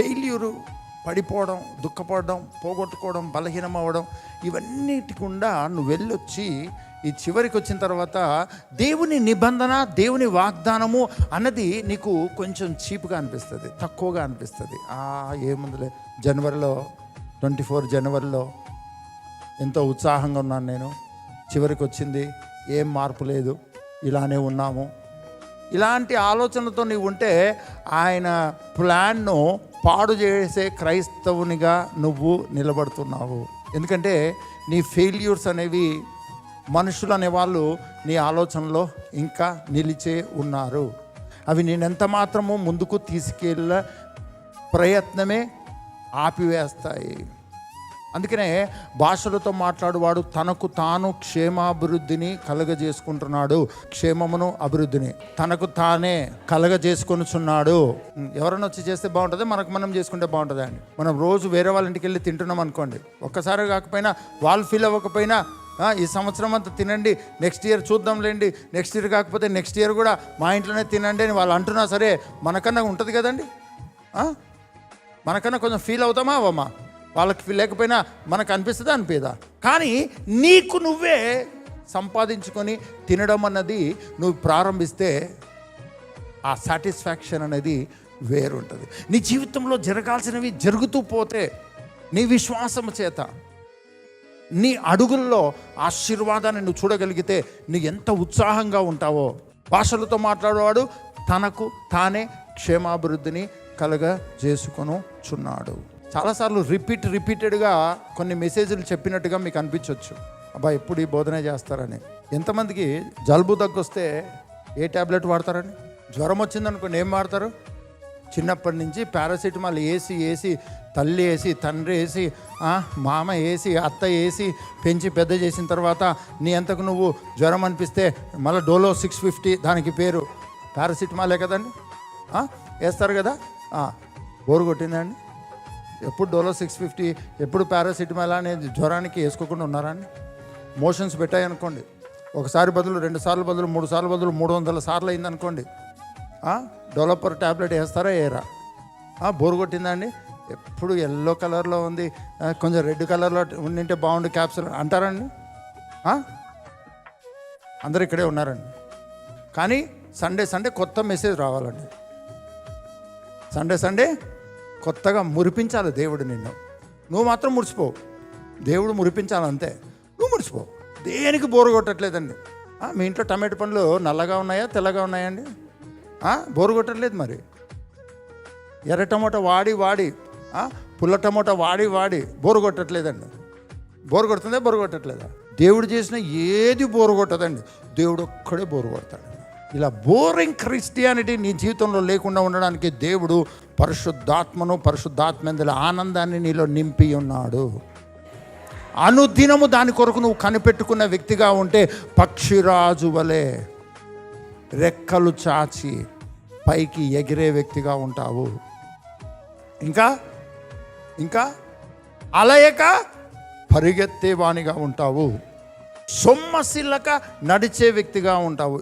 Failure పడిపోవడం దుఃఖపడడం పోగొట్టుకోవడం బలహీనం అవ్వడం ఇవన్నిటి గుండా నువ్వు వెళ్ళొచ్చి ఈ చివరికి వచ్చిన తర్వాత దేవుని నిబంధన దేవుని వాగ్దానము అన్నది నీకు కొంచెం చీప్గా అనిపిస్తుంది తక్కువగా అనిపిస్తుంది. ఏముందిలే జనవరిలో ట్వంటీ ఫోర్ జనవరిలో ఎంతో ఉత్సాహంగా ఉన్నాను నేను. చివరికి వచ్చింది ఏం మార్పు లేదు ఇలానే ఉన్నాము. ఇలాంటి ఆలోచనతో నీవు ఉంటే ఆయన ప్లాన్ను పాడు చేసే క్రైస్తవునిగా నువ్వు నిలబడుతున్నావు. ఎందుకంటే నీ ఫెయిల్యూర్స్ అనేవి మనుషులు అనేవాళ్ళు నీ ఆలోచనలో ఇంకా నిలిచే ఉన్నారు. అవి నేనెంత మాత్రము ముందుకు తీసుకెళ్ళ ప్రయత్నమే ఆపివేస్తాయి. అందుకనే భాషలతో మాట్లాడువాడు తనకు తాను క్షేమాభివృద్ధిని కలగజేసుకుంటున్నాడు. క్షేమమును అభివృద్ధిని తనకు తానే కలగజేసుకొనుచున్నాడు. ఎవరైనా వచ్చి చేస్తే బాగుంటుంది? మనకు మనం చేసుకుంటే బాగుంటుంది అండి మనం రోజు వేరే వాళ్ళ ఇంటికి వెళ్ళి తింటున్నాం అనుకోండి. ఒక్కసారి కాకపోయినా వాళ్ళు ఫీల్ అవ్వకపోయినా ఈ సంవత్సరం అంతా తినండి నెక్స్ట్ ఇయర్ చూద్దాంలేండి నెక్స్ట్ ఇయర్ కాకపోతే నెక్స్ట్ ఇయర్ కూడా మా ఇంట్లోనే తినండి అని వాళ్ళు అంటున్నా సరే మనకన్నా ఉంటుంది కదండి. మనకన్నా కొంచెం ఫీల్ అవుతామా అవ్వమా వాళ్ళకి లేకపోయినా మనకు అనిపిస్తుందా అనిపిదా కానీ నీకు నువ్వే సంపాదించుకొని తినడం అన్నది నువ్వు ప్రారంభిస్తే ఆ సాటిస్ఫాక్షన్ అనేది వేరుంటుంది. నీ జీవితంలో జరగాల్సినవి జరుగుతూ పోతే నీ విశ్వాసము చేత నీ అడుగుల్లో ఆశీర్వాదాన్ని నువ్వు చూడగలిగితే నువ్వు ఎంత ఉత్సాహంగా ఉంటావో. భాషలతో మాట్లాడేవాడు తనకు తానే క్షేమాభివృద్ధిని కలగ చేసుకొనుచున్నాడు చాలాసార్లు రిపీట్ రిపీటెడ్గా కొన్ని మెసేజ్లు చెప్పినట్టుగా మీకు అనిపించవచ్చు అబ్బా ఎప్పుడు ఈ బోధన చేస్తారని. ఎంతమందికి జలుబు దగ్గొస్తే ఏ ట్యాబ్లెట్ వాడతారండి? జ్వరం వచ్చిందనుకోండి ఏం వాడతారు? చిన్నప్పటి నుంచి పారాసిటమాల్ వేసి వేసి తల్లి వేసి తండ్రి వేసి మామ వేసి అత్త వేసి పెంచి పెద్ద చేసిన తర్వాత నీ అంతకు నువ్వు జ్వరం అనిపిస్తే మళ్ళీ డోలో సిక్స్ ఫిఫ్టీ దానికి పేరు. పారాసిటమాలే కదండి? వేస్తారు కదా? బోరు కొట్టిందండి ఎప్పుడు డోలో సిక్స్ ఫిఫ్టీ ఎప్పుడు పారాసిటమాల్ అనేది జ్వరానికి వేసుకోకుండా ఉన్నారండి మోషన్స్ పెట్టాయనుకోండి. ఒకసారి బదులు రెండు సార్లు బదులు మూడు సార్లు బదులు మూడు వందల సార్లు అయిందనుకోండి. డెవలపర్ ట్యాబ్లెట్ వేస్తారా వేయరా? బోరు కొట్టిందండి ఎప్పుడు ఎల్లో కలర్లో ఉంది. కొంచెం రెడ్ కలర్లో ఉండింటే బాగుండు క్యాప్సూల్. అంటారండి అందరు ఇక్కడే ఉన్నారండి. కానీ సండే సండే కొత్త మెసేజ్ రావాలండి. సండే సండే కొత్తగా మురిపించాలి దేవుడు నిన్ను. నువ్వు మాత్రం మురిసిపోవు. దేవుడు మురిపించాలి అంతే నువ్వు మురిసిపోవు. దేనికి బోరు కొట్టట్లేదండి. మీ ఇంట్లో టమాటో పండ్లు నల్లగా ఉన్నాయా తెల్లగా ఉన్నాయా అండి? బోరు కొట్టట్లేదు మరి. ఎర్ర టమోటా వాడి వాడి. పుల్ల టమోటా వాడి వాడి. బోరు కొట్టట్లేదండి. బోరు కొడుతుందా బోరు కొట్టట్లేదా? దేవుడు చేసిన ఏది బోరు కొట్టదండి. దేవుడు ఒక్కడే బోరు కొడతాడు. ఇలా బోరింగ్ క్రిస్టియానిటీ నీ జీవితంలో లేకుండా ఉండడానికి దేవుడు పరిశుద్ధాత్మను పరిశుద్ధాత్మందుల ఆనందాన్ని నీలో నింపి ఉన్నాడు. అనుదినము దాని కొరకు నువ్వు కనిపెట్టుకున్న వ్యక్తిగా ఉంటే పక్షిరాజు వలె రెక్కలు చాచి పైకి ఎగిరే వ్యక్తిగా ఉంటావు. ఇంకా? ఇంకా? అలయక పరిగెత్తేవానిగా ఉంటావు. సొమ్మసిల్లక నడిచే వ్యక్తిగా ఉంటావు.